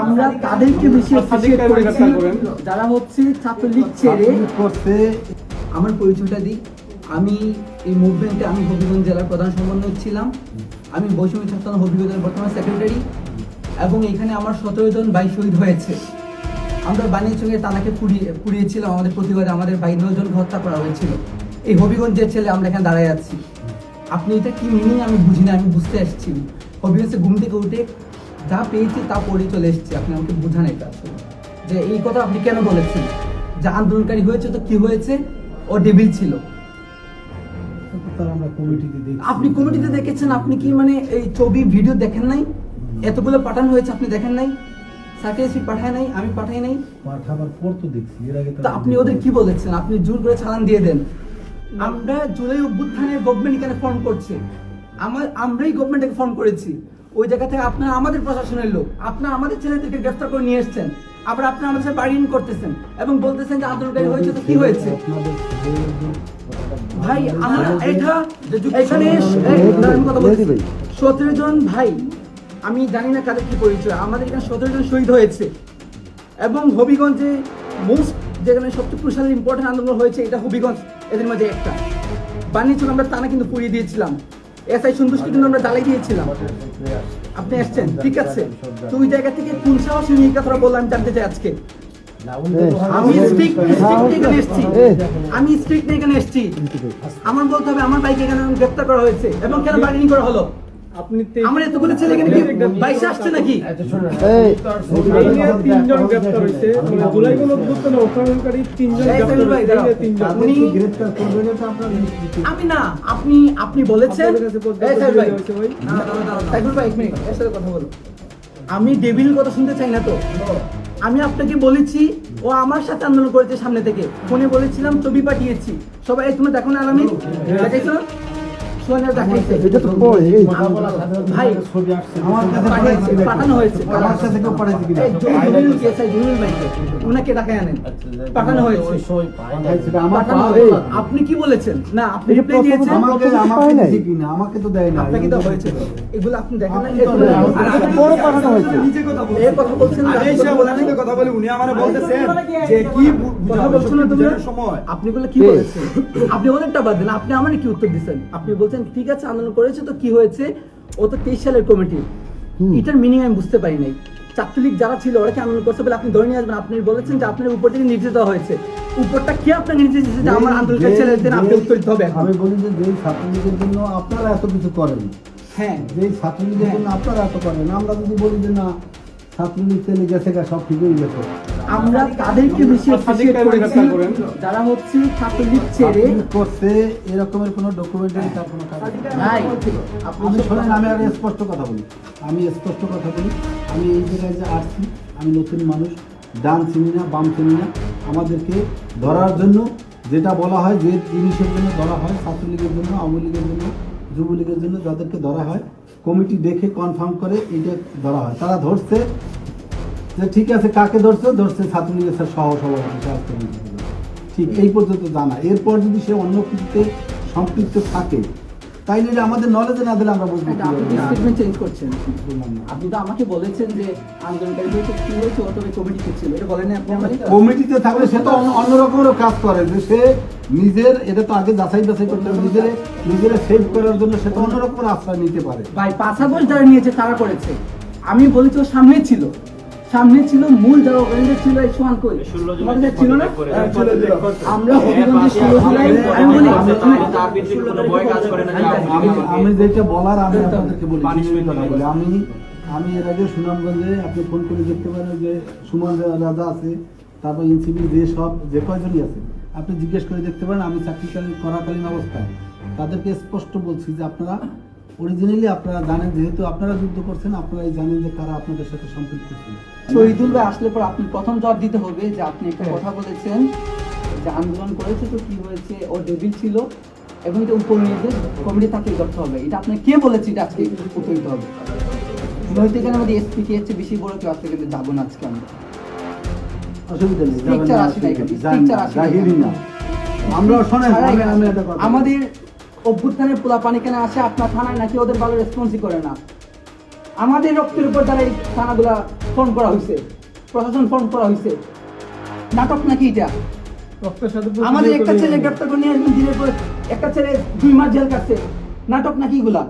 আমরা তাদেরকে বেশি অ্যাপ্রিসিয়েট করেছি। যারা হচ্ছে ছাত্রলীগ ছেড়ে করছে আমার পরিচয়টা দিই। আমি এই মুভমেন্টে আমি হবিগঞ্জ জেলার প্রধান সমন্বয়ক ছিলাম। আমি বৈষম্য ছাত্র হবিগঞ্জের বর্তমান সেক্রেটারি এবং এখানে আমার সতেরো জন ভাই শহীদ হয়েছে। আমরা বানিয়াচঙ্গে তানাকে পুড়িয়ে পুড়িয়েছিলাম। আমাদের প্রতিবাদে আমাদের ভাই নজনকে হত্যা করা হয়েছিল। এই হবিগঞ্জের ছেলে আমরা এখানে দাঁড়ায় আছি। আপনি এটা কি মিনিং আমি বুঝি না আমি বুঝতে আসছি। হবিগঞ্জে ঘুম থেকে উঠে যা পেয়েছি তা পড়ে চলে এসেছি। আপনি আমাকে বুঝান এটা যে এই কথা আপনি কেন বলেছেন? যে আন্দোলনকারী হয়েছে তো কি হয়েছে? ও ডেবিল ছিল। আমরা কমিটিতে দেখি আপনি কমিটিতে দেখেছেন? আপনি কি মানে এই ছবি ভিডিও দেখেন নাই? এতগুলো পাঠানো হয়েছে আপনি দেখেন নাই? সার্কেসি পাঠায় নাই? আমি পাঠাই নাই? পাঠাবার পর তো দেখছি এর আগে তা আপনি ওদের কি বলেছেন? আপনি জোর করে চালান দিয়ে দেন। আমরা জুলাই অভ্যুত্থানের গভর্নমেন্ট এখানে ফোন করছে? আমার আমরাই গভর্নমেন্টকে ফোন করেছি। ওই জায়গা থেকে আপনারা আমাদের প্রশাসনের লোক আপনারা আমাদের ছেলেদেরকে গ্রেফতার করে নিয়ে এসেছেন আবার আপনারা আমাদের সাথে বাড়ি করতেছেন এবং বলতেছেন যে আন্দোলনকারী হয়েছে তো কি হয়েছে? ভাই আমরা এটা এখানে কথা বলছি সতেরো জন ভাই আমি জানি না কাদের কি পরিচয় আমাদের এখানে সতেরো জন শহীদ হয়েছে। এবং হবিগঞ্জে মোস্ট যেখানে সবচেয়ে ক্রুশাল ইম্পর্টেন্ট আন্দোলন হয়েছে এটা হবিগঞ্জ এদের মাঝে একটা। বানিয়েছিল আমরা টানা কিন্তু পুড়িয়ে দিয়েছিলাম। এসআই কিন্তু আমরা জ্বালাই দিয়েছিলাম। আপনি আসছেন? ঠিক আছে। তো ওই জায়গা থেকে কোন বললাম জানতে চাই আজকে? আমি এখানে এসেছি। আমি এখানে এসেছি। আমার বলতে হবে, আমার বাইকে এখানে গ্রেপ্তার করা হয়েছে। এবং কেন বার্গেনিং করা হলো? আপনি আমার এতগুলো ছেলে এখানে কি বাইশে আসছে নাকি? তিনজন গ্রেপ্তার হয়েছে। মানে জুলাই কোন অভ্যুত্থানে তিনজন আমি না আপনি আপনি বলেছেন। ভাই এক মিনিট এর সাথে কথা বলো। আমি ডেভিল কথা শুনতে চাই না তো। আমি আপনাকে বলেছি ও আমার সাথে আন্দোলন করেছে সামনে থেকে। ফোনে বলেছিলাম ছবি পাঠিয়েছি। সবাই তুমি দেখো না আলামিন? দেখাইছো পাঠানো হয়েছে। পাঠানো হয়েছে। পাওয়া- হয়েছে। আপনি কি বলেছেন? না আপনি রিপ্লাই দিয়েছেন। আমাকে তো দেয় না আপনাকে তো হয়েছে। এগুলো আপনি দেখেন না কথা বলছেন। কথা বলে উনি আমারে বলতেছেন যে কি কথা বলছো না তুমি বুঝানোর সময়। আপনি বলে কি বলেছেন? আপনি ওদেরটা বাদ দেন। আপনি আমার কি উত্তর দিচ্ছেন? আপনি বলছেন ঠিক আছে আন্দোলন করেছে তো কি হয়েছে? ও তো তেইশ সালের কমিটি। এটার মিনিং আমি বুঝতে পারি নাই। ছাত্রলীগ যারা ছিল ওরা কি আন্দোলন করছে বলে আপনি ধরে নিয়ে আসবেন? আপনি বলেছেন যে আপনার উপর থেকে নির্দেশ দেওয়া হয়েছে। উপরটা কি আপনাকে নির্দেশ দিয়েছে যে আমার আন্দোলনকারী যে- ছেলেদের আপনি উত্তর দিতে হবে আমি বলি যে যেই ছাত্রলীগের জন্য আপনারা এত কিছু করেন। হ্যাঁ। যেই ছাত্রলীগের জন্য আপনারা এত করেন। আমরা যদি বলি যে না ছাত্রলীগ তেলে গেছে সব ঠিক হয়ে গেছে। আমরা তাদেরকে বেশি অ্যাপ্রিসিয়েট করেছি যারা হচ্ছে ছাত্রলীগ ছেড়ে আপনি করছে এরকমের কোনো ডকুমেন্টারি তার কোনো কাজ নেই। আমি শোনেন আমি আগে স্পষ্ট কথা বলি। আমি স্পষ্ট কথা বলি। আমি এই জায়গায় যে আসছি আমি নতুন মানুষ ডান চিনি না বাম চিনি না। আমাদেরকে ধরার জন্য যেটা বলা হয় যে জিনিসের জন্য ধরা হয় ছাত্রলীগের জন্য আওয়ামী লীগের জন্য যুবলীগের জন্য যাদেরকে ধরা হয় কমিটি দেখে কনফার্ম করে এটা ধরা হয়। তারা ধরছে ঠিক আছে কাকে ধরছে? ধরছে ছাত্রলীগের স্যার সহ সভাপতি ঠিক এই পর্যন্ত জানা। এরপর যদি সে অন্য কিছুতে সম্পৃক্ত থাকে তাইলে আমাদের নলেজে না দিলে আমরা বুঝব আপনি চেঞ্জ করছেন। আপনি তো আমাকে বলেছেন যে আন্দোলনকারী হয়েছে কি হয়েছে? ও তবে কমিটিতে ছিল। এটা বলেন আপনি আমাকে? কমিটিতে থাকলে সে তো অন্য- অন্য কাজ করে যে সে নিজের এটা তো আগে যাচাই বাছাই করতে হবে নিজের নিজের সেভ করার জন্য সে তো অন্য রকমের আশ্রয় নিতে পারে। ভাই আগস্ট যারা নিয়েছে তারা করেছে। আমি বলেছি ও সামনে ছিল। সামনে ছিল মূল ছিল এই সোয়ান কই? তোমাদের কাছে ছিল না? হ্যাঁ, আমরা হবিগঞ্জে ষোলো জুলাই। আমি বলি আমি আমি যেটা বলার আমি আপনাদেরকে বলি বলি। আমি আমি এর আগে সুনামগঞ্জে আপনি ফোন করে দেখতে পারেন যে সুমন রাজা আছে তারপর ইনসিবি যে সব যে কয়জনই আছে। আপনি জিজ্ঞেস করে দেখতে পারেন আমি চাকরিকালীন করাকালীন অবস্থায়। তাদেরকে স্পষ্ট বলছি যে আপনারা অরিজিনালি আপনারা জানেন যেহেতু আপনারা যুদ্ধ করছেন আপনারাই জানেন যে কারা আপনাদের সাথে সম্পৃক্ত ছিল। শহীদুল ভাই আসলে পর আপনি প্রথম জবাব দিতে হবে যে আপনি একটা কথা বলেছেন যে আন্দোলন করেছে তো কি হয়েছে ও ডেবিল ছিল এবং এটা উপর নির্দেশ কমিটি তাকে করতে হবে। এটা আপনি কে বলেছে এটা আজকে উত্তর দিতে হবে। নৈতিক এখানে আমাদের এসপি কে হচ্ছে বেশি বড় ক্লাস থেকে যাব না আজকে আমরা। অসুবিধা নেই আসে না আসে না শোনেন বলি। আমাদের অভ্যুত্থানের পোলা পানি কেন আসে আপনার থানায় নাকি ওদের ভালো রেসপন্সই করে না? আমাদের রক্তের উপর দ্বারা এই থানাগুলা ফোন করা হয়েছে প্রশাসন ফোন করা হয়েছে নাটক নাকি এটা? আমাদের একটা ছেলে গ্রেপ্তার করে নিয়ে আসবেন দিনের পর একটা ছেলে দুই মাস জেল কাটছে নাটক নাকি এগুলা?